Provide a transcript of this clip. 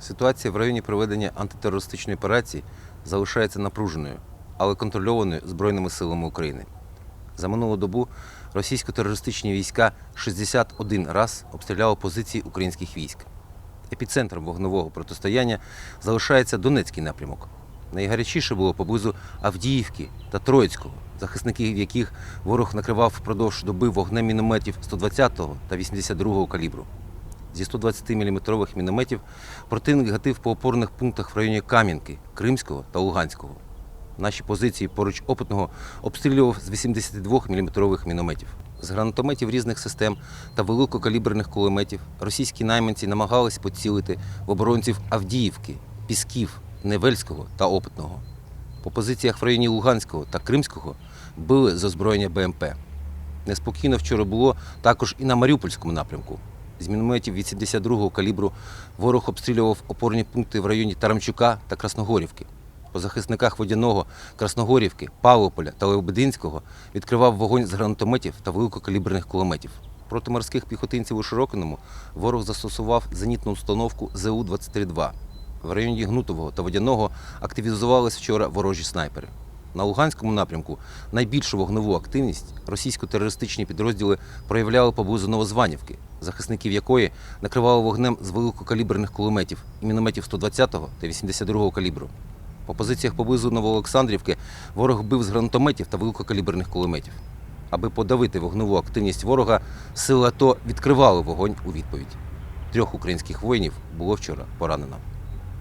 Ситуація в районі проведення антитерористичної операції залишається напруженою, але контрольованою Збройними силами України. За минулу добу російсько-терористичні війська 61 раз обстріляли позиції українських військ. Епіцентром вогневого протистояння залишається Донецький напрямок. Найгарячіше було поблизу Авдіївки та Троїцького, захисників яких ворог накривав впродовж доби вогнем мінометів 120-го та 82-го калібру. Зі 120-мм мінометів противник гатив по опорних пунктах в районі Кам'янки, Кримського та Луганського. Наші позиції поруч опитного обстрілював з 82-мм мінометів. З гранатометів різних систем та великокаліберних кулеметів російські найманці намагались поцілити в оборонців Авдіївки, Пісків, Невельського та Опитного. По позиціях в районі Луганського та Кримського били з озброєння БМП. Неспокійно вчора було також і на Маріупольському напрямку. З мінометів 82-го калібру ворог обстрілював опорні пункти в районі Тарамчука та Красногорівки. По захисниках Водяного, Красногорівки, Павлополя та Лебединського відкривав вогонь з гранатометів та великокаліберних кулеметів. Проти морських піхотинців у Широкиному ворог застосував зенітну установку ЗУ-23-2. В районі Гнутового та Водяного активізувались вчора ворожі снайпери. На Луганському напрямку найбільшу вогневу активність російсько-терористичні підрозділи проявляли поблизу Новозванівки, захисників якої накривали вогнем з великокаліберних кулеметів і мінометів 120-го та 82-го калібру. По позиціях поблизу Новоолександрівки ворог бив з гранатометів та великокаліберних кулеметів. Аби подавити вогневу активність ворога, сили АТО відкривали вогонь у відповідь. Трьох українських воїнів було вчора поранено.